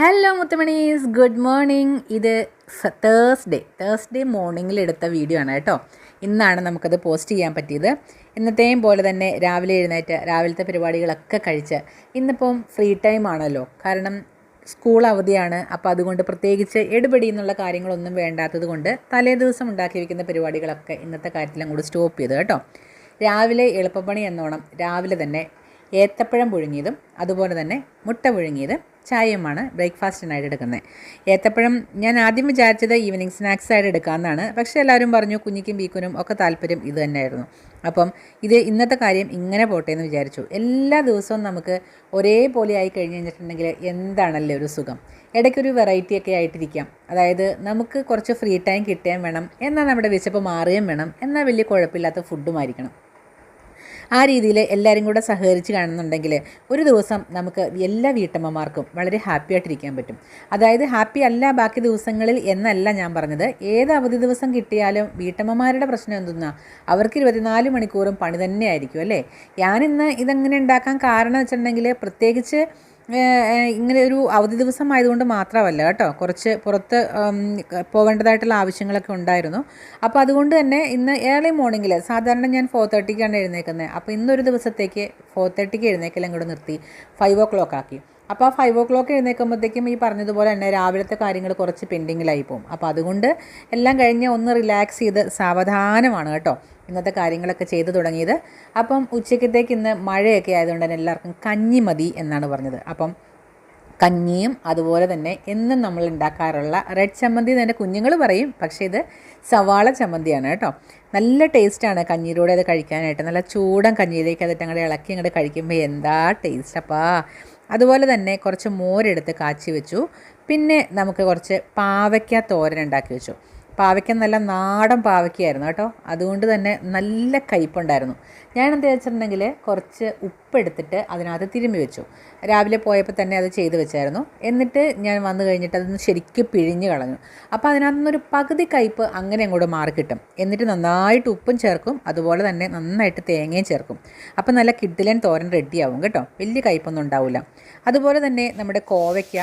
Hello മുത്തമണീസ്. Good morning ഇത് Thursday Thursday മോർണിംഗിൽ എടുത്ത വീഡിയോ ആണ് കേട്ടോ. ഇന്നാണ് നമുക്കത് പോസ്റ്റ് ചെയ്യാൻ പറ്റിയത്. ഇന്നത്തെയും പോലെ തന്നെ രാവിലെ എഴുന്നേറ്റ് രാവിലത്തെ പരിപാടികളൊക്കെ കഴിച്ച് ഇന്നിപ്പം ഫ്രീ ടൈം ആണല്ലോ. കാരണം സ്കൂൾ അവധിയാണ്. അപ്പോൾ അതുകൊണ്ട് പ്രത്യേകിച്ച് എടുപടി എന്നുള്ള കാര്യങ്ങളൊന്നും വേണ്ടാത്തത് കൊണ്ട് തലേ ദിവസം ഉണ്ടാക്കി വെക്കുന്ന പരിപാടികളൊക്കെ ഇന്നത്തെ കാര്യത്തിലും അങ്ങോട്ട് സ്റ്റോപ്പ് ചെയ്തു കേട്ടോ. രാവിലെ എളുപ്പപ്പണി എന്നോണം രാവിലെ തന്നെ ഏത്തപ്പഴം പുഴുങ്ങിയതും അതുപോലെ തന്നെ മുട്ട പുഴുങ്ങിയത് ചായയുമാണ് ബ്രേക്ക്ഫാസ്റ്റിനായിട്ട് എടുക്കുന്നത്. ഏത്തപ്പഴം ഞാൻ ആദ്യം വിചാരിച്ചത് ഈവനിങ് സ്നാക്സായിട്ട് എടുക്കാമെന്നാണ്. പക്ഷേ എല്ലാവരും പറഞ്ഞു കുഞ്ഞിക്കും ബീക്കുനും ഒക്കെ താല്പര്യം ഇത് തന്നെയായിരുന്നു. അപ്പം ഇത് ഇന്നത്തെ കാര്യം ഇങ്ങനെ പോട്ടെ എന്ന് വിചാരിച്ചു. എല്ലാ ദിവസവും നമുക്ക് ഒരേപോലെ ആയി കഴിഞ്ഞ് കഴിഞ്ഞിട്ടുണ്ടെങ്കിൽ എന്താണല്ലേ ഒരു സുഖം? ഇടയ്ക്കൊരു വെറൈറ്റി ഒക്കെ ആയിട്ടിരിക്കാം. അതായത് നമുക്ക് കുറച്ച് ഫ്രീ ടൈം കിട്ടുകയും വേണം. എന്നാൽ നമ്മുടെ വിശപ്പ് മാറുകയും വേണം. എന്നാൽ വലിയ കുഴപ്പമില്ലാത്ത ഫുഡുമായിരിക്കണം ആ രീതിയിൽ എല്ലാവരും കൂടെ സഹകരിച്ച് കാണുന്നുണ്ടെങ്കിൽ ഒരു ദിവസം നമുക്ക് എല്ലാ വീട്ടമ്മമാർക്കും വളരെ ഹാപ്പി ആയിട്ടിരിക്കാൻ പറ്റും. അതായത് ഹാപ്പി അല്ല ബാക്കി ദിവസങ്ങളിൽ എന്നല്ല ഞാൻ പറഞ്ഞത്. ഏത് അവധി ദിവസം കിട്ടിയാലും വീട്ടമ്മമാരുടെ പ്രശ്നം എന്തെന്നാ? അവർക്ക് ഇരുപത്തിനാല് മണിക്കൂറും പണി തന്നെയായിരിക്കും അല്ലേ? ഞാനിന്ന് ഇതെങ്ങനെ ഉണ്ടാക്കാൻ കാരണം വെച്ചിട്ടുണ്ടെങ്കിൽ പ്രത്യേകിച്ച് ഇങ്ങനെ ഒരു അവധി ദിവസം ആയതുകൊണ്ട് മാത്രമല്ല കേട്ടോ. കുറച്ച് പുറത്ത് പോവേണ്ടതായിട്ടുള്ള ആവശ്യങ്ങളൊക്കെ ഉണ്ടായിരുന്നു. അപ്പോൾ അതുകൊണ്ട് തന്നെ ഇന്ന് ഏർലി മോർണിംഗിൽ സാധാരണ ഞാൻ ഫോർ തേർട്ടിക്കാണ് എഴുന്നേക്കുന്നത് അപ്പോൾ ഇന്നൊരു ദിവസത്തേക്ക് ഫോർ തേർട്ടിക്ക് എഴുന്നേക്കെല്ലാം കൂടെ നിർത്തി. ഫൈവ് ഓ ക്ലോക്ക് ആക്കി. അപ്പോൾ ആ ഫൈവ് ഓ ക്ലോക്ക് എഴുന്നേൽക്കുമ്പോഴത്തേക്കും ഈ പറഞ്ഞതുപോലെ തന്നെ രാവിലത്തെ കാര്യങ്ങൾ കുറച്ച് പെൻഡിങ്ങിലായി പോകും. അപ്പോൾ അതുകൊണ്ട് എല്ലാം കഴിഞ്ഞ് ഒന്ന് റിലാക്സ് ചെയ്ത് സാവധാനമാണ് കേട്ടോ. ഇന്നത്തെ കാര്യങ്ങളൊക്കെ ചെയ്തു തുടങ്ങിയത്. അപ്പം ഉച്ചയ്ക്കത്തേക്ക് ഇന്ന് മഴയൊക്കെ ആയതുകൊണ്ട് തന്നെ എല്ലാവർക്കും കഞ്ഞി മതി എന്നാണ് പറഞ്ഞത്. അപ്പം കഞ്ഞിയും അതുപോലെ തന്നെ എന്നും നമ്മൾ ഉണ്ടാക്കാറുള്ള റെഡ് ചമ്മന്തി തന്നെ കുഞ്ഞുങ്ങൾ പറയും. പക്ഷേ ഇത് സവാള ചമ്മന്തിയാണ് കേട്ടോ. നല്ല ടേസ്റ്റാണ് കഞ്ഞിയിലൂടെ അത് കഴിക്കാനായിട്ട്. നല്ല ചൂടൻ കഞ്ഞിയിലേക്ക് അതിട്ട് അങ്ങോട്ട് ഇളക്കി അങ്ങോട്ട് കഴിക്കുമ്പോൾ എന്താ ടേസ്റ്റ് അപ്പാ. അതുപോലെ തന്നെ കുറച്ച് മോരെടുത്ത് കാച്ചി വെച്ചു. പിന്നെ നമുക്ക് കുറച്ച് പാവയ്ക്ക തോരൻ ഉണ്ടാക്കി വെച്ചു. പാവയ്ക്ക നല്ല നാടൻ പാവയ്ക്കായിരുന്നു കേട്ടോ. അതുകൊണ്ട് തന്നെ നല്ല കയ്പുണ്ടായിരുന്നു. ഞാൻ എന്താ വെച്ചിട്ടുണ്ടെങ്കിൽ കുറച്ച് ഉപ്പെടുത്തിട്ട് അതിനകത്ത് തിരുമ്പി വെച്ചു. രാവിലെ പോയപ്പോൾ തന്നെ അത് ചെയ്ത് വെച്ചായിരുന്നു. എന്നിട്ട് ഞാൻ വന്നു കഴിഞ്ഞിട്ട് അതൊന്ന് ശരിക്കും പിഴിഞ്ഞ് കളഞ്ഞു. അപ്പോൾ അതിനകത്തുനിന്നൊരു പകുതി കയ്പ് അങ്ങനെ അങ്ങോട്ട് മാറി കിട്ടും. എന്നിട്ട് നന്നായിട്ട് ഉപ്പും ചേർക്കും. അതുപോലെ തന്നെ നന്നായിട്ട് തേങ്ങയും ചേർക്കും. അപ്പോൾ നല്ല കിഡിലൻ തോരൻ റെഡിയാവും കേട്ടോ. വലിയ കയ്പൊന്നും ഉണ്ടാവില്ല അതുപോലെ തന്നെ നമ്മുടെ കോവയ്ക്ക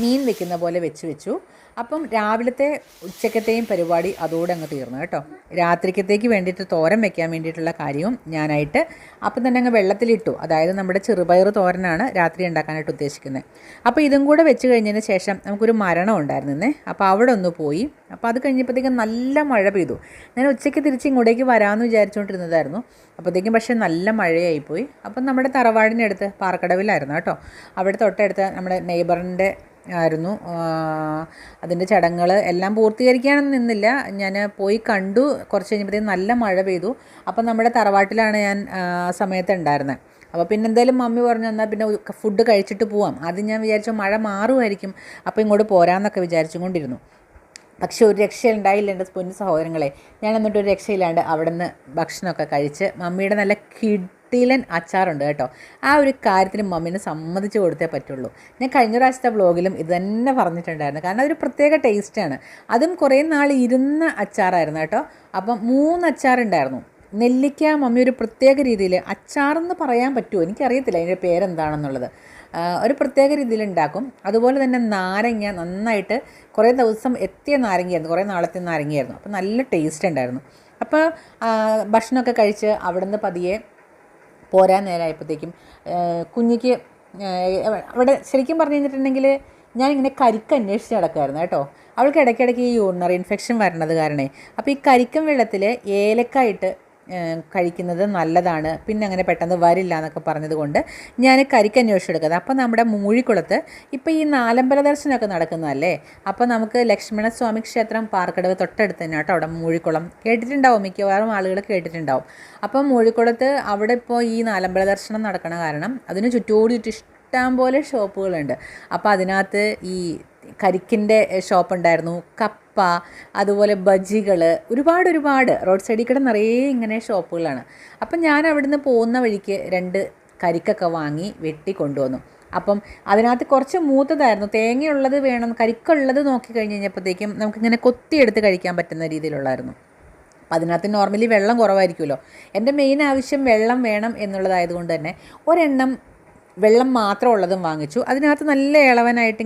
മീൻ വെക്കുന്ന പോലെ വെച്ച് വെച്ചു. അപ്പം രാവിലത്തെ ഉച്ചക്കത്തെയും പരിപാടി അതോടെ അങ്ങ് തീർന്നു കേട്ടോ. രാത്രിക്കത്തേക്ക് വേണ്ടിയിട്ട് തോരൻ വെക്കാൻ വേണ്ടിയിട്ടുള്ള കാര്യവും ഞാനായിട്ട് അപ്പം തന്നെ അങ്ങ് വെള്ളത്തിലിട്ടു. അതായത് നമ്മുടെ ചെറുപയർ തോരനാണ് രാത്രി ഉണ്ടാക്കാനായിട്ട് ഉദ്ദേശിക്കുന്നത് അപ്പോൾ ഇതും കൂടെ വെച്ച് കഴിഞ്ഞതിന് ശേഷം നമുക്കൊരു മരണം ഉണ്ടായിരുന്നേ അപ്പോൾ അവിടെ ഒന്ന് പോയി. അപ്പോൾ അത് കഴിഞ്ഞപ്പോഴത്തേക്കും നല്ല മഴ പെയ്തു. ഞാൻ ഉച്ചയ്ക്ക് തിരിച്ച് ഇങ്ങോട്ടേക്ക് വരാമെന്ന് വിചാരിച്ചുകൊണ്ടിരുന്നതായിരുന്നു. അപ്പോഴത്തേക്കും പക്ഷേ നല്ല മഴയായിപ്പോയി. അപ്പം നമ്മുടെ തറവാടിനടുത്ത് പാർക്കടവിലായിരുന്നു കേട്ടോ. അവിടെ തൊട്ടടുത്ത് നമ്മുടെ നെയ്ബറിന്റെ ആയിരുന്നു. അതിന്റെ ചടങ്ങുകൾ എല്ലാം പൂർത്തീകരിക്കാനൊന്നും നിന്നില്ല. ഞാൻ പോയി കണ്ടു. കുറച്ച് കഴിഞ്ഞപ്പോഴത്തേക്കും നല്ല മഴ പെയ്തു. അപ്പം നമ്മുടെ തറവാട്ടിലാണ് ഞാൻ സമയത്ത് ഉണ്ടായിരുന്നത് അപ്പോൾ പിന്നെ എന്തായാലും മമ്മി പറഞ്ഞു എന്നാൽ പിന്നെ ഫുഡ് കഴിച്ചിട്ട് പോവാം. അത് ഞാൻ വിചാരിച്ചു മഴ മാറുമായിരിക്കും. അപ്പോൾ ഇങ്ങോട്ട് പോരാന്നൊക്കെ വിചാരിച്ചുകൊണ്ടിരുന്നു. പക്ഷെ ഒരു രക്ഷയുണ്ടായില്ല എന്റെ പൊന്നു സഹോദരങ്ങളെ. ഞാൻ എന്നിട്ട് ഒരു രക്ഷയില്ലാണ്ട് അവിടെ നിന്ന് ഭക്ഷണമൊക്കെ കഴിച്ച് മമ്മിയുടെ നല്ല കിഡിലൻ അച്ചാറുണ്ട് കേട്ടോ. ആ ഒരു കാര്യത്തിന് മമ്മീനെ സമ്മതിച്ച് കൊടുത്തേ പറ്റുള്ളൂ. ഞാൻ കഴിഞ്ഞ പ്രാവശ്യത്തെ വ്ളോഗിലും ഇത് തന്നെ പറഞ്ഞിട്ടുണ്ടായിരുന്നു. കാരണം അതൊരു പ്രത്യേക ടേസ്റ്റാണ് അതും കുറേ നാൾ ഇരുന്ന അച്ചാറായിരുന്നു കേട്ടോ. അപ്പം മൂന്ന് അച്ചാറുണ്ടായിരുന്നു നെല്ലിക്ക മമ്മി ഒരു പ്രത്യേക രീതിയിൽ അച്ചാറെന്ന് പറയാൻ പറ്റുമോ? എനിക്കറിയത്തില്ല അതിന്റെ പേരെന്താണെന്നുള്ളത്. ഒരു പ്രത്യേക രീതിയിൽ ഉണ്ടാക്കും. അതുപോലെ തന്നെ നാരങ്ങ നന്നായിട്ട് കുറേ ദിവസം എത്തിയ നാരങ്ങയായിരുന്നു. കുറേ നാളത്തെ നാരങ്ങയായിരുന്നു. അപ്പോൾ നല്ല ടേസ്റ്റ് ഉണ്ടായിരുന്നു. അപ്പോൾ ഭക്ഷണമൊക്കെ കഴിച്ച് അവിടുന്ന് പതിയെ പോരാൻ നേരമായപ്പോഴത്തേക്കും കുഞ്ഞിക്ക് അവിടെ ശരിക്കും പറഞ്ഞു കഴിഞ്ഞിട്ടുണ്ടെങ്കിൽ ഞാനിങ്ങനെ കരിക്ക് അന്വേഷിച്ച് നടക്കുമായിരുന്നു കേട്ടോ. അവൾക്ക് ഇടയ്ക്കിടയ്ക്ക് ഈ യൂറിനറി ഇൻഫെക്ഷൻ വരണത് കാരണേ. അപ്പോൾ ഈ കരിക്കും വെള്ളത്തിൽ ഏലക്കായിട്ട് കഴിക്കുന്നത് നല്ലതാണ്. പിന്നെ അങ്ങനെ പെട്ടെന്ന് വരില്ല എന്നൊക്കെ പറഞ്ഞതുകൊണ്ട് ഞാൻ കരിക്ക് അന്വേഷിച്ച് എടുക്കുന്നത്. അപ്പോൾ നമ്മുടെ മൂഴിക്കുളത്ത് ഇപ്പോൾ ഈ നാലമ്പല ദർശനമൊക്കെ നടക്കുന്നതല്ലേ? അപ്പോൾ നമുക്ക് ലക്ഷ്മണസ്വാമി ക്ഷേത്രം പാർക്കടവ് തൊട്ടടുത്ത് തന്നെ കേട്ടോ അവിടെ മൂഴിക്കുളം. കേട്ടിട്ടുണ്ടാവും മിക്കവാറും ആളുകൾ കേട്ടിട്ടുണ്ടാവും. അപ്പം മൂഴിക്കുളത്ത് അവിടെ ഇപ്പോൾ ഈ നാലമ്പല ദർശനം നടക്കണ കാരണം അതിന് ചുറ്റോടിയിട്ട് ഇഷ്ടം പോലെ ഷോപ്പുകളുണ്ട്. അപ്പോൾ അതിനകത്ത് ഈ കരിക്കിന്റെ ഷോപ്പ് ഉണ്ടായിരുന്നു. കപ്പ അതുപോലെ ബജികൾ ഒരുപാട് ഒരുപാട്. റോഡ് സൈഡിൽ കൂടെ നിറയെ ഇങ്ങനെ ഷോപ്പുകളാണ്. അപ്പം ഞാൻ അവിടുന്ന് പോകുന്ന വഴിക്ക് രണ്ട് കരിക്കൊക്കെ വാങ്ങി വെട്ടി കൊണ്ടുവന്നു. അപ്പം അതിനകത്ത് കുറച്ച് മൂത്തതായിരുന്നു. തേങ്ങയുള്ളത് വേണം കരിക്കുള്ളത് നോക്കി കഴിഞ്ഞ് കഴിഞ്ഞപ്പോഴത്തേക്കും നമുക്കിങ്ങനെ കൊത്തിയെടുത്ത് കഴിക്കാൻ പറ്റുന്ന രീതിയിലുള്ളായിരുന്നു. അപ്പം അതിനകത്ത് നോർമലി വെള്ളം കുറവായിരിക്കുമല്ലോ. എന്റെ മെയിൻ ആവശ്യം വെള്ളം വേണം എന്നുള്ളതായതുകൊണ്ട് തന്നെ ഒരെണ്ണം വെള്ളം മാത്രം ഉള്ളതും വാങ്ങിച്ചു. അതിനകത്ത് നല്ല ഇളവനായിട്ട്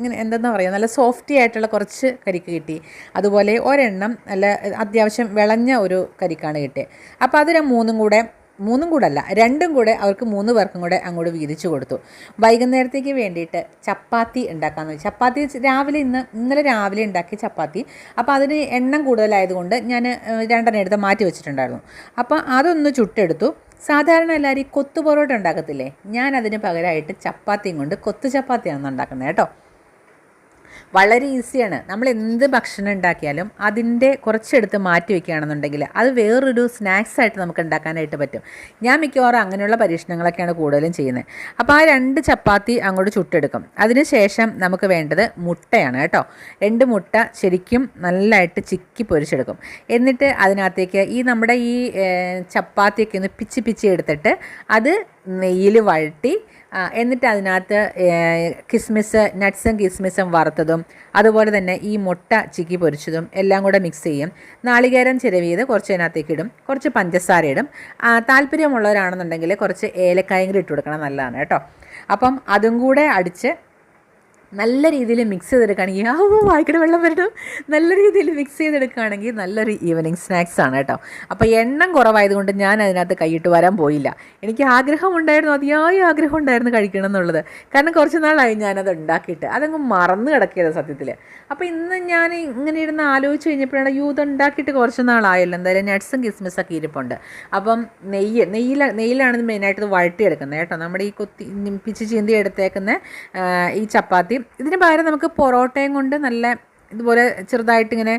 ഇങ്ങനെ എന്തെന്നാ പറയുക നല്ല സോഫ്റ്റി ആയിട്ടുള്ള കുറച്ച് കരിക്ക് കിട്ടി. അതുപോലെ ഒരെണ്ണം നല്ല അത്യാവശ്യം വിളഞ്ഞ ഒരു കരിക്കാണ് കിട്ടിയത് അപ്പോൾ അതിന് മൂന്നും കൂടെ മൂന്നും കൂടെ അല്ല രണ്ടും കൂടെ അവർക്ക് മൂന്ന് പേർക്കും കൂടെ അങ്ങോട്ട് വീതിച്ചു കൊടുത്തു. വൈകുന്നേരത്തേക്ക് വേണ്ടിയിട്ട് ചപ്പാത്തി ഉണ്ടാക്കാമെന്ന് വെച്ചു ചപ്പാത്തി രാവിലെ ഇന്ന് ഇന്നലെ രാവിലെ ഉണ്ടാക്കിയ ചപ്പാത്തി. അപ്പോൾ അതിന് എണ്ണം കൂടുതലായതുകൊണ്ട് ഞാൻ രണ്ടെണ്ണം എടുത്ത് മാറ്റി വെച്ചിട്ടുണ്ടായിരുന്നു. അപ്പോൾ അതൊന്ന് ചുട്ടെടുത്തു. സാധാരണ എല്ലാവരും കൊത്തു പൊറോട്ട ഉണ്ടാക്കത്തില്ലേ? ഞാൻ പകരമായിട്ട് ചപ്പാത്തിയും കൊണ്ട് കൊത്തു ചപ്പാത്തിയാണ് ഉണ്ടാക്കുന്നത് കേട്ടോ. വളരെ ഈസിയാണ്. നമ്മൾ എന്ത് ഭക്ഷണം ഉണ്ടാക്കിയാലും അതിന്റെ കുറച്ചെടുത്ത് മാറ്റി വെക്കുകയാണെന്നുണ്ടെങ്കിൽ അത് വേറൊരു സ്നാക്സ് ആയിട്ട് നമുക്ക് ഉണ്ടാക്കാനായിട്ട് പറ്റും. ഞാൻ മിക്കവാറും അങ്ങനെയുള്ള പരീക്ഷണങ്ങളൊക്കെയാണ് കൂടുതലും ചെയ്യുന്നത്. അപ്പോൾ ആ രണ്ട് ചപ്പാത്തി അങ്ങോട്ട് ചുട്ടെടുക്കും. അതിനുശേഷം നമുക്ക് വേണ്ടത് മുട്ടയാണ് കേട്ടോ. രണ്ട് മുട്ട ശരിക്കും നല്ലതായിട്ട് ചിക്കി പൊരിച്ചെടുക്കും. എന്നിട്ട് അതിനകത്തേക്ക് ഈ നമ്മുടെ ഈ ചപ്പാത്തിയൊക്കെ ഒന്ന് പിച്ചി പിച്ചി എടുത്തിട്ട് അത് നെയ്യിൽ വഴട്ടി എന്നിട്ട് അതിനകത്ത് കിസ്മിസ് നട്ട്സും കിസ്മിസും വറുത്തതും അതുപോലെ തന്നെ ഈ മുട്ട ചിക്കി പൊരിച്ചതും എല്ലാം കൂടെ മിക്സ് ചെയ്യും. നാളികേരം ചിരവിയത് കുറച്ച് അതിനകത്തേക്ക് ഇടും കുറച്ച് പഞ്ചസാര ഇടും. താല്പര്യമുള്ളവരാണെന്നുണ്ടെങ്കിൽ കുറച്ച് ഏലക്കായും കൂടി ഇട്ട് കൊടുക്കണം നല്ലതാണ് കേട്ടോ. അപ്പം അതും കൂടെ അടിച്ച് നല്ല രീതിയിൽ മിക്സ് ചെയ്തെടുക്കുകയാണെങ്കിൽ ആ വായിക്കട വെള്ളം വരണം നല്ല രീതിയിൽ മിക്സ് ചെയ്തെടുക്കുകയാണെങ്കിൽ നല്ലൊരു ഈവനിങ് സ്നാക്സ് ആണ് കേട്ടോ. അപ്പോൾ എണ്ണം കുറവായതുകൊണ്ട് ഞാൻ അതിനകത്ത് കൈയിട്ട് വരാൻ പോയില്ല. എനിക്ക് ആഗ്രഹം ഉണ്ടായിരുന്നു അതിയായ ആഗ്രഹം ഉണ്ടായിരുന്നു കഴിക്കണം എന്നുള്ളത്. കാരണം കുറച്ച് നാളായി ഞാനത് ഉണ്ടാക്കിയിട്ട്. അതങ്ങ് മറന്നു കിടക്കിയത് സത്യത്തിൽ അപ്പോൾ ഇന്ന് ഞാൻ ഇങ്ങനെ ഇരുന്ന് ആലോചിച്ച് കഴിഞ്ഞപ്പോഴാണ് യൂ ഇത് ഉണ്ടാക്കിയിട്ട് കുറച്ച് നാളായല്ലോ. എന്തായാലും നട്ട്സും കിസ്മിസൊക്കെ ഇരിപ്പുണ്ട്. അപ്പം നെയ്യ് നെയ്യിൽ നെയ്യിലാണ് മെയിനായിട്ട് വഴട്ടിയെടുക്കുന്നത് കേട്ടോ. നമ്മുടെ ഈ കൊത്തി പിച്ച് ചീന്തി എടുത്തേക്കുന്ന ഈ ചപ്പാത്തി ഇതിന് പകരം നമുക്ക് പൊറോട്ടയും കൊണ്ട് നല്ല ഇതുപോലെ ചെറുതായിട്ട് ഇങ്ങനെ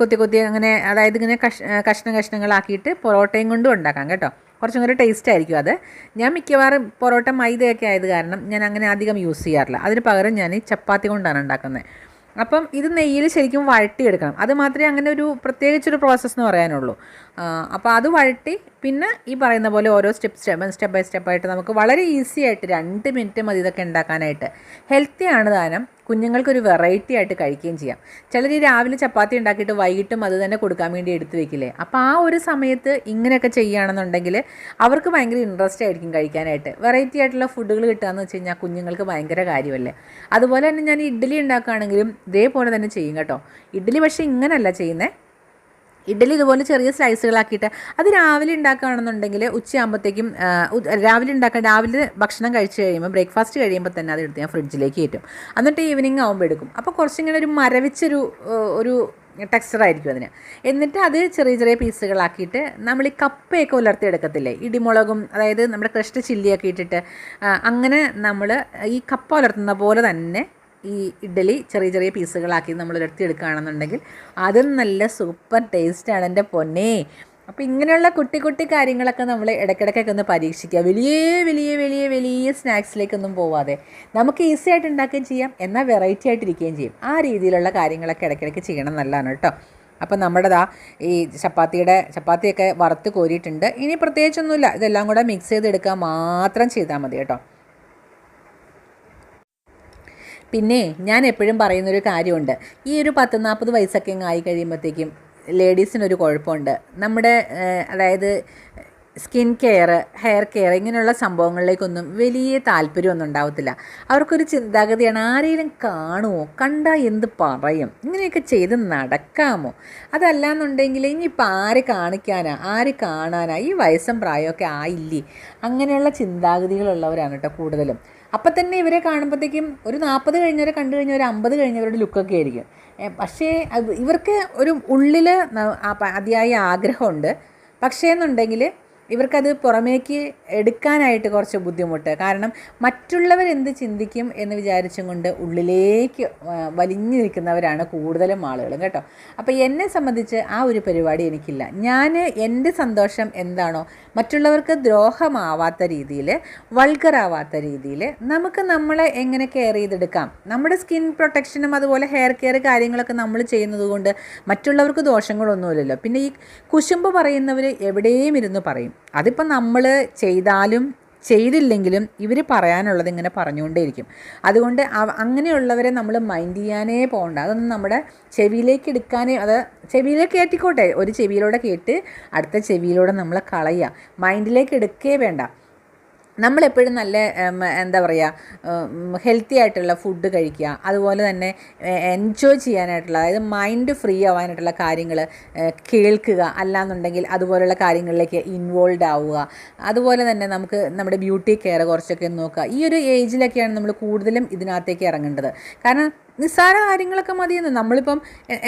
കൊത്തി കൊത്തി അങ്ങനെ അതായത് ഇങ്ങനെ കഷ് കഷ്ണ കഷ്ണങ്ങളാക്കിയിട്ട് പൊറോട്ടയും കൊണ്ടും ഉണ്ടാക്കാം കേട്ടോ. കുറച്ചും കൂടി ടേസ്റ്റ് ആയിരിക്കും അത്. ഞാൻ മിക്കവാറും പൊറോട്ട മൈദയൊക്കെ ആയത് കാരണം ഞാൻ അങ്ങനെ അധികം യൂസ് ചെയ്യാറില്ല. അതിന് പകരം ഞാൻ ചപ്പാത്തി കൊണ്ടാണ് ഉണ്ടാക്കുന്നത്. അപ്പം ഇത് നെയ്യിൽ ശരിക്കും വഴട്ടിയെടുക്കണം. അത് മാത്രമേ അങ്ങനെ ഒരു പ്രത്യേകിച്ചൊരു പ്രോസസ്സ് എന്ന് പറയാനുള്ളൂ. അപ്പോൾ അത് വഴട്ടി പിന്നെ ഈ പറയുന്ന പോലെ ഓരോ സ്റ്റെപ്പ് സ്റ്റെപ്പ് സ്റ്റെപ്പ് ബൈ സ്റ്റെപ്പായിട്ട് നമുക്ക് വളരെ ഈസി ആയിട്ട് രണ്ട് മിനിറ്റ് മതി ഇതൊക്കെ ഉണ്ടാക്കാനായിട്ട്. ഹെൽത്തിയാണ് ദാനം. കുഞ്ഞുങ്ങൾക്കൊരു വെറൈറ്റി ആയിട്ട് കഴിക്കുകയും ചെയ്യാം. ചിലർ രാവിലെ ചപ്പാത്തി ഉണ്ടാക്കിയിട്ട് വൈകിട്ടും അത് തന്നെ കൊടുക്കാൻ വേണ്ടി എടുത്തു വെക്കില്ലേ? അപ്പോൾ ആ ഒരു സമയത്ത് ഇങ്ങനെയൊക്കെ ചെയ്യുകയാണെന്നുണ്ടെങ്കിൽ അവർക്ക് ഭയങ്കര ഇൻട്രസ്റ്റ് ആയിരിക്കും കഴിക്കാനായിട്ട്. വെറൈറ്റി ആയിട്ടുള്ള ഫുഡുകൾ കിട്ടുകയെന്ന് വെച്ച് കഴിഞ്ഞാൽ കുഞ്ഞുങ്ങൾക്ക് ഭയങ്കര കാര്യമല്ലേ? അതുപോലെ തന്നെ ഞാൻ ഇഡ്ഡലി ഉണ്ടാക്കുകയാണെങ്കിലും ഇതേപോലെ തന്നെ ചെയ്യും കേട്ടോ. ഇഡ്ഡലി പക്ഷേ ഇങ്ങനെയല്ല ചെയ്യുന്നത് ഇഡ്ഡലി ഇതുപോലെ ചെറിയ സ്ലൈസുകളാക്കിയിട്ട് അത് രാവിലെ ഉണ്ടാക്കുകയാണെന്നുണ്ടെങ്കിൽ ഉച്ചയാകുമ്പോഴത്തേക്കും രാവിലെ ഉണ്ടാക്കാൻ രാവിലെ ഭക്ഷണം കഴിച്ച് കഴിയുമ്പോൾ ബ്രേക്ക്ഫാസ്റ്റ് കഴിയുമ്പോൾ തന്നെ അത് എടുത്ത് ഞാൻ ഫ്രിഡ്ജിലേക്ക് കയറ്റും എന്നിട്ട് ഈവനിങ് ആകുമ്പോൾ എടുക്കും. അപ്പോൾ കുറച്ചിങ്ങനെ ഒരു മരവിച്ചൊരു ഒരു ടെക്സ്ചർ ആയിരിക്കും അതിന്. എന്നിട്ട് അത് ചെറിയ ചെറിയ പീസുകളാക്കിയിട്ട് നമ്മൾ ഈ കപ്പയൊക്കെ ഉലർത്തിയെടുക്കത്തില്ലേ ഇടിമുളകും അതായത് നമ്മുടെ ക്രഷ്ഡ് ചില്ലിയൊക്കെ ഇട്ടിട്ട് അങ്ങനെ നമ്മൾ ഈ കപ്പ ഉലർത്തുന്ന പോലെ തന്നെ ഈ ഇഡ്ഡലി ചെറിയ ചെറിയ പീസുകളാക്കി നമ്മൾ എടുക്കുകയാണെന്നുണ്ടെങ്കിൽ അതും നല്ല സൂപ്പർ ടേസ്റ്റാണ് എന്റെ പൊന്നേ. അപ്പോൾ ഇങ്ങനെയുള്ള കുട്ടി കുട്ടി കാര്യങ്ങളൊക്കെ നമ്മൾ ഇടയ്ക്കിടയ്ക്കൊക്കെ ഒന്ന് പരീക്ഷിക്കുക. വലിയ വലിയ വലിയ വലിയ സ്നാക്സിലേക്കൊന്നും പോവാതെ നമുക്ക് ഈസി ആയിട്ട് ഉണ്ടാക്കുകയും ചെയ്യാം. എന്നാൽ വെറൈറ്റി ആയിട്ടിരിക്കുകയും ചെയ്യും. ആ രീതിയിലുള്ള കാര്യങ്ങളൊക്കെ ഇടയ്ക്കിടയ്ക്ക് ചെയ്യണം നല്ലതാണ് കേട്ടോ. അപ്പം നമ്മുടേതാ ഈ ചപ്പാത്തിയുടെ ചപ്പാത്തിയൊക്കെ വറുത്ത് കോരിയിട്ടുണ്ട്. ഇനി പ്രത്യേകിച്ചൊന്നുമില്ല. ഇതെല്ലാം കൂടെ മിക്സ് ചെയ്തെടുക്കുക മാത്രം ചെയ്താൽ മതി കേട്ടോ. പിന്നെ ഞാൻ എപ്പോഴും പറയുന്നൊരു കാര്യമുണ്ട്. ഈ ഒരു പത്ത് നാൽപ്പത് വയസ്സൊക്കെ ആയി കഴിയുമ്പോഴത്തേക്കും ലേഡീസിനൊരു കുഴപ്പമുണ്ട്. നമ്മുടെ അതായത് സ്കിൻ കെയർ ഹെയർ കെയർ ഇങ്ങനെയുള്ള സംഭവങ്ങളിലേക്കൊന്നും വലിയ താല്പര്യമൊന്നും ഉണ്ടാവത്തില്ല. അവർക്കൊരു ചിന്താഗതിയാണ് ആരെങ്കിലും കാണുമോ കണ്ടാൽ എന്ത് പറയും? ഇങ്ങനെയൊക്കെ ചെയ്ത് നടക്കാമോ? അതല്ലാന്നുണ്ടെങ്കിൽ ഇനിയിപ്പോൾ ആര് കാണിക്കാനാ? ആര് കാണാനാ? ഈ വയസ്സും പ്രായമൊക്കെ ആയില്ലേ? അങ്ങനെയുള്ള ചിന്താഗതികളുള്ളവരാണ് കേട്ടോ കൂടുതലും. അപ്പം തന്നെ ഇവരെ കാണുമ്പോഴത്തേക്കും ഒരു നാൽപ്പത് കഴിഞ്ഞവരെ കണ്ടു കഴിഞ്ഞാൽ ഒരു അമ്പത് കഴിഞ്ഞവരുടെ ലുക്കൊക്കെ ആയിരിക്കും. പക്ഷേ ഇവർക്ക് ഒരു ഉള്ളിൽ അതിയായ ആഗ്രഹമുണ്ട്. പക്ഷേ എന്നുണ്ടെങ്കിൽ ഇവർക്കത് പുറമേക്ക് എടുക്കാനായിട്ട് കുറച്ച് ബുദ്ധിമുട്ട്. കാരണം മറ്റുള്ളവർ എന്ത് ചിന്തിക്കും എന്ന് വിചാരിച്ചും കൊണ്ട് ഉള്ളിലേക്ക് വലിഞ്ഞു നിൽക്കുന്നവരാണ് കൂടുതലും ആളുകളും കേട്ടോ. അപ്പോൾ എന്നെ സംബന്ധിച്ച് ആ ഒരു പരിപാടി എനിക്കില്ല. ഞാൻ എന്റെ സന്തോഷം എന്താണോ മറ്റുള്ളവർക്ക് ദ്രോഹമാവാത്ത രീതിയിൽ വൾഗറാവാത്ത രീതിയിൽ നമുക്ക് നമ്മളെ എങ്ങനെ കെയർ ചെയ്തെടുക്കാം? നമ്മുടെ സ്കിൻ പ്രൊട്ടക്ഷനും അതുപോലെ ഹെയർ കെയർ കാര്യങ്ങളൊക്കെ നമ്മൾ ചെയ്യുന്നത് കൊണ്ട് മറ്റുള്ളവർക്ക് ദോഷങ്ങളൊന്നുമില്ലല്ലോ. പിന്നെ ഈ കുശുമ്പ് പറയുന്നവർ എവിടെയും ഇരുന്ന് പറയും. അതിപ്പോൾ നമ്മൾ ചെയ്താലും ചെയ്തില്ലെങ്കിലും ഇവർ പറയാനുള്ളത് ഇങ്ങനെ പറഞ്ഞുകൊണ്ടേയിരിക്കും. അതുകൊണ്ട് അങ്ങനെയുള്ളവരെ നമ്മൾ മൈൻഡ് ചെയ്യാനേ പോകണ്ട. അതൊന്നും നമ്മുടെ ചെവിയിലേക്ക് എടുക്കാനേ അത് ചെവിയിലേക്ക് കയറ്റിക്കോട്ടെ ഒരു ചെവിയിലൂടെ കേട്ട് അടുത്ത ചെവിയിലൂടെ നമ്മൾ കളയുക. മൈൻഡിലേക്ക് എടുക്കേ വേണ്ട. നമ്മളെപ്പോഴും നല്ല എന്താ പറയുക ഹെൽത്തി ആയിട്ടുള്ള ഫുഡ് കഴിക്കുക. അതുപോലെ തന്നെ എൻജോയ് ചെയ്യാനായിട്ടുള്ള അതായത് മൈൻഡ് ഫ്രീ ആവാനായിട്ടുള്ള കാര്യങ്ങൾ കേൾക്കുക. അല്ലാന്നുണ്ടെങ്കിൽ അതുപോലെയുള്ള കാര്യങ്ങളിലേക്ക് ഇൻവോൾവ് ആവുക. അതുപോലെ തന്നെ നമുക്ക് നമ്മുടെ ബ്യൂട്ടി കെയർ കുറച്ചൊക്കെ നോക്കുക. ഈ ഒരു ഏജിലൊക്കെയാണ് നമ്മൾ കൂടുതലും ഇതിനകത്തേക്ക് ഇറങ്ങേണ്ടത്. കാരണം നിസ്സാര കാര്യങ്ങളൊക്കെ മതിയെന്ന്. നമ്മളിപ്പം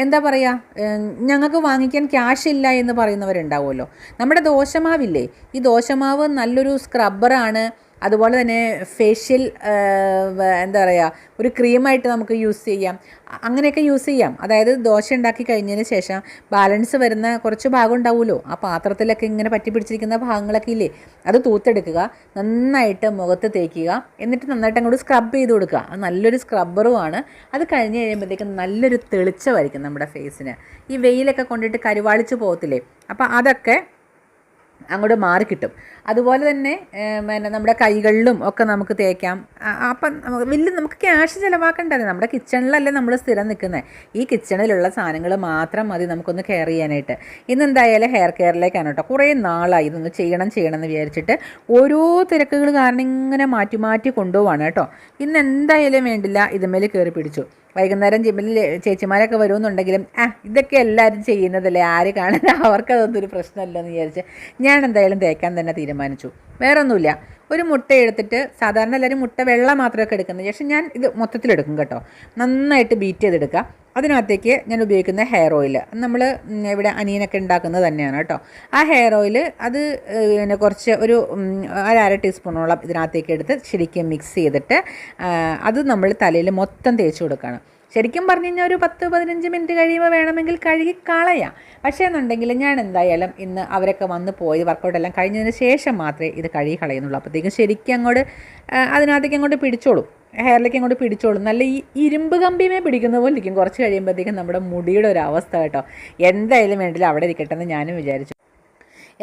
എന്താ പറയുക ഞങ്ങൾക്ക് വാങ്ങിക്കാൻ ക്യാഷ് ഇല്ല എന്ന് പറയുന്നവരുണ്ടാവുമല്ലോ. നമ്മുടെ ദോശമാവില്ലേ? ഈ ദോശമാവ് നല്ലൊരു സ്ക്രബ്ബറാണ് അതുപോലെ തന്നെ ഫേഷ്യൽ എന്താ പറയുക ഒരു ക്രീമായിട്ട് നമുക്ക് യൂസ് ചെയ്യാം. അങ്ങനെയൊക്കെ യൂസ് ചെയ്യാം. അതായത് ദോശ ഉണ്ടാക്കി കഴിഞ്ഞതിന് ശേഷം ബാലൻസ് വരുന്ന കുറച്ച് ഭാഗം ഉണ്ടാവുമല്ലോ. ആ പാത്രത്തിലൊക്കെ ഇങ്ങനെ പറ്റി പിടിച്ചിരിക്കുന്ന ഭാഗങ്ങളൊക്കെ ഇല്ലേ അത് തൂത്തെടുക്കുക നന്നായിട്ട് മുഖത്ത് തേക്കുക എന്നിട്ട് നന്നായിട്ട് അങ്ങോട്ട് സ്ക്രബ് ചെയ്ത് കൊടുക്കുക. അത് നല്ലൊരു സ്ക്രബ്ബറുമാണ് അത് കഴിഞ്ഞ് കഴിയുമ്പോഴത്തേക്കും നല്ലൊരു തെളിച്ചമായിരിക്കും നമ്മുടെ ഫേസിന് ഈ വെയിലൊക്കെ കൊണ്ടിട്ട് കരുവാളിച്ച് പോകത്തില്ലേ അപ്പോൾ അതൊക്കെ അങ്ങോട്ട് മാറിക്കിട്ടും അതുപോലെ തന്നെ പിന്നെ നമ്മുടെ കൈകളിലും ഒക്കെ നമുക്ക് തേക്കാം. അപ്പം വലിയ നമുക്ക് ക്യാഷ് ചിലവാക്കേണ്ടത് നമ്മുടെ കിച്ചണിലല്ലേ നമ്മൾ സ്ഥിരം നിൽക്കുന്നത് ഈ കിച്ചണിലുള്ള സാധനങ്ങൾ മാത്രം മതി നമുക്കൊന്ന് കെയർ ചെയ്യാനായിട്ട്. ഇന്ന് എന്തായാലും ഹെയർ കെയറിലേക്കാണ് കേട്ടോ. കുറേ നാളായി ഇതൊന്ന് ചെയ്യണം ചെയ്യണം എന്ന് വിചാരിച്ചിട്ട് ഓരോ തിരക്കുകൾ കാരണം ഇങ്ങനെ മാറ്റി മാറ്റി കൊണ്ടുപോവാണ് കേട്ടോ. ഇന്ന് എന്തായാലും വേണ്ടില്ല ഇതുമേൽ കയറി പിടിച്ചു. വൈകുന്നേരം ജിമ്മിൽ ചേച്ചിമാരൊക്കെ വരുമെന്നുണ്ടെങ്കിലും ആ ഇതൊക്കെ എല്ലാവരും ചെയ്യുന്നതല്ലേ? ആര് കാണാൻ അവർക്കതൊന്നും ഒരു പ്രശ്നമല്ലോ വിചാരിച്ച് ഞാൻ എന്തായാലും തേക്കാൻ തന്നെ തീരുമാനിച്ചു. വേറൊന്നുമില്ല. ഒരു മുട്ട എടുത്തിട്ട് സാധാരണ എല്ലാവരും മുട്ട വെള്ളം മാത്രമൊക്കെ എടുക്കുന്നത്. പക്ഷേ ഞാൻ ഇത് മൊത്തത്തിലെടുക്കും കേട്ടോ. നന്നായിട്ട് ബീറ്റ് ചെയ്തെടുക്കുക. അതിനകത്തേക്ക് ഞാൻ ഉപയോഗിക്കുന്ന ഹെയർ ഓയിൽ നമ്മൾ ഇവിടെ അനിയനൊക്കെ ഉണ്ടാക്കുന്നത് തന്നെയാണ് കേട്ടോ. ആ ഹെയർ ഓയിൽ അത് പിന്നെ കുറച്ച് ഒരു ഉം, ഒരു അര ടീസ്പൂണോളം ഇതിനകത്തേക്ക് എടുത്ത് ശരിക്കും മിക്സ് ചെയ്തിട്ട് അത് നമ്മൾ തലയിൽ മൊത്തം തേച്ച് കൊടുക്കണം. ശരിക്കും പറഞ്ഞു കഴിഞ്ഞാൽ ഒരു പത്ത് പതിനഞ്ച് മിനിറ്റ് കഴിയുമ്പോൾ വേണമെങ്കിൽ കഴുകി കളയാം. പക്ഷേ എന്നുണ്ടെങ്കിൽ ഞാൻ എന്തായാലും ഇന്ന് അവരൊക്കെ വന്ന് പോയി വർക്കൗട്ടെല്ലാം കഴിഞ്ഞതിന് ശേഷം മാത്രമേ ഇത് കഴുകി കളയുന്നുള്ളൂ. അപ്പോഴത്തേക്കും ശരിക്കും അങ്ങോട്ട് അതിനകത്തേക്ക് അങ്ങോട്ട് പിടിച്ചോളും. ഹെയറിലേക്ക് അങ്ങോട്ട് പിടിച്ചോളും. നല്ല ഈ ഇരുമ്പ് കമ്പിമേ പിടിക്കുന്ന പോലെ ഇരിക്കും. കുറച്ച് കഴിയുമ്പോഴത്തേക്കും നമ്മുടെ മുടിയുടെ ഒരു അവസ്ഥ കേട്ടോ. എന്തായാലും വേണ്ടില്ല അവിടെ ഇരിക്കട്ടെ എന്ന് ഞാനും വിചാരിച്ചു.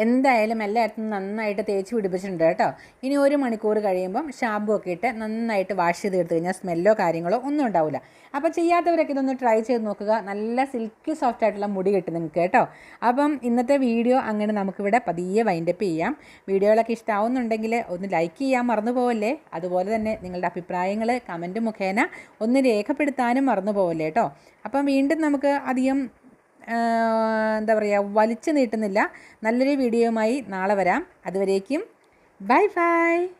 എന്തായാലും എല്ലായിടത്തും നന്നായിട്ട് തേച്ച് പിടിപ്പിച്ചിട്ടുണ്ട് കേട്ടോ. ഇനി ഒരു മണിക്കൂർ കഴിയുമ്പം ഷാമ്പു ഒക്കെ ഇട്ട് നന്നായിട്ട് വാഷ് ചെയ്ത് എടുത്തു കഴിഞ്ഞാൽ സ്മെല്ലോ കാര്യങ്ങളോ ഒന്നും ഉണ്ടാവില്ല അപ്പോൾ ചെയ്യാത്തവരൊക്കെ ഇതൊന്ന് ട്രൈ ചെയ്ത് നോക്കുക. നല്ല സിൽക്കി സോഫ്റ്റ് ആയിട്ടുള്ള മുടി കിട്ടും നിങ്ങൾക്ക് കേട്ടോ. അപ്പം ഇന്നത്തെ വീഡിയോ അങ്ങനെ നമുക്കിവിടെ പതിയെ വൈൻഡപ്പ് ചെയ്യാം. വീഡിയോകളൊക്കെ ഇഷ്ടമാവുന്നുണ്ടെങ്കിൽ ഒന്ന് ലൈക്ക് ചെയ്യാൻ മറന്നു പോവല്ലേ? അതുപോലെ തന്നെ നിങ്ങളുടെ അഭിപ്രായങ്ങൾ കമന്റ് മുഖേന ഒന്ന് രേഖപ്പെടുത്താനും മറന്നു പോവല്ലേ കേട്ടോ? അപ്പം വീണ്ടും നമുക്ക് അധികം എന്താ പറയുക വലിച്ചു നീട്ടുന്നില്ല. നല്ലൊരു വീഡിയോയുമായി നാളെ വരാം. അതുവരേക്കും ബൈ ബൈ.